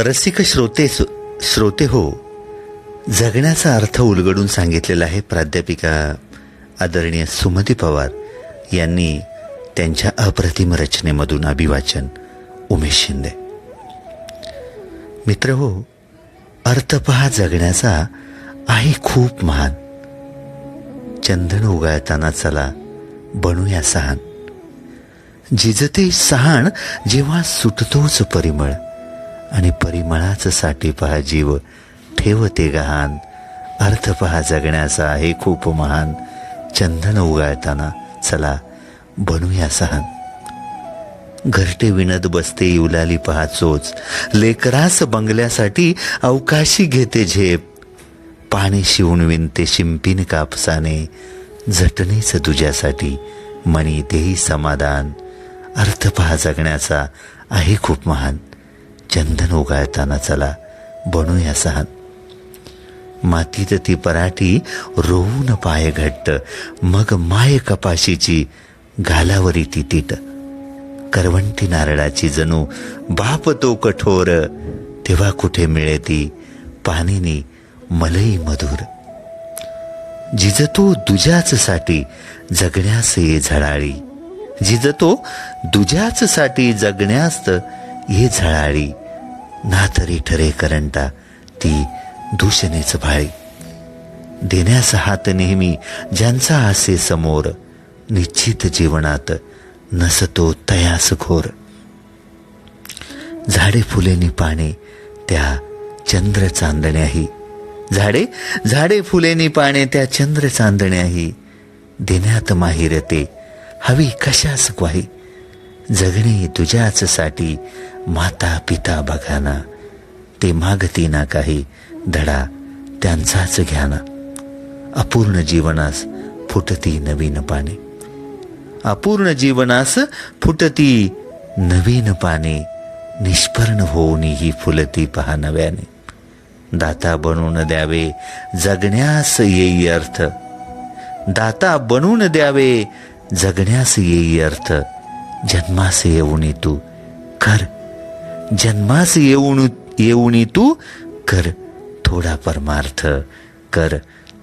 रसिक श्रोते श्रोते हो जगण्याचा अर्थ उलगडून सांगितलेला आहे प्राध्यापिका आदरणीय सुमती पवार यांनी त्यांच्या अप्रतिम रचनेमधून अभिवाचन उमेश शिंदे. मित्र हो अर्थ पहा जगण्याचा आहे खूप महान. चंदन उगाळताना चला बनूया सहान. जिजते सहाण जेव्हा सुटतोच परिमळ. आणि परिमळाच साठी पहा जीव ठेवते गहान अर्थ पहा जगण्याचा आहे खूप महान. चंदन उगाळताना चला बनूया सहान. घरटे विणत बसते इवलाली पहा चोच. लेकरास बंगल्यासाठी अवकाशी घेते झेप. पाणी शिवून विनते शिंपीन कापसाने. झटणीच तुझ्यासाठी मनी देही समाधान. अर्थ पहा जगण्याचा आहे खूप महान. चंदन उगाळताना चला बनूया सहा मातीत ती पराठी रोवून पाय घट्ट मग माय कपाशीची घालावरी ती तीट. करवंटी नारळाची जणू बाप तो कठोर तेव्हा कुठे मिळे ती पाणीनी मलई मधुर. जिजतो दुजाच साठी जगण्यास ये झळाळी जिजतो दुजाच साठी जगण्यास ये झळाळी ना तरी ठरे करंटा ती दूषणेच भाळी. देण्यास हात नेहमी ज्यांचा असे समोर निश्चित जीवनात नसतो तयास घोर झाडे फुलेनी पाने त्या चंद्र चांदण्याही. झाडे झाडे फुलेनी पाने त्या चंद्र चांदण्याही. देण्यात माहिर ते हवी कशास ग्वाही. जगणे तुझ्याच साठी माता पिता बघाना ते मागती ना काही धडा त्यांचाच घ्याना अपूर्ण जीवनास फुटती नवीन पाने. अपूर्ण जीवनास फुटती नवीन पाने. निष्पर्ण होऊन ही फुलती पहा नव्याने. दाता बनवून द्यावे जगण्यास येई अर्थ. दाता बनवून द्यावे जगण्यास येई अर्थ. जन्मास येऊनी तू कर जन्मास येऊन येऊनी तू कर थोडा परमार्थ कर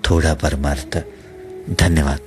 थोडा परमार्थ धन्यवाद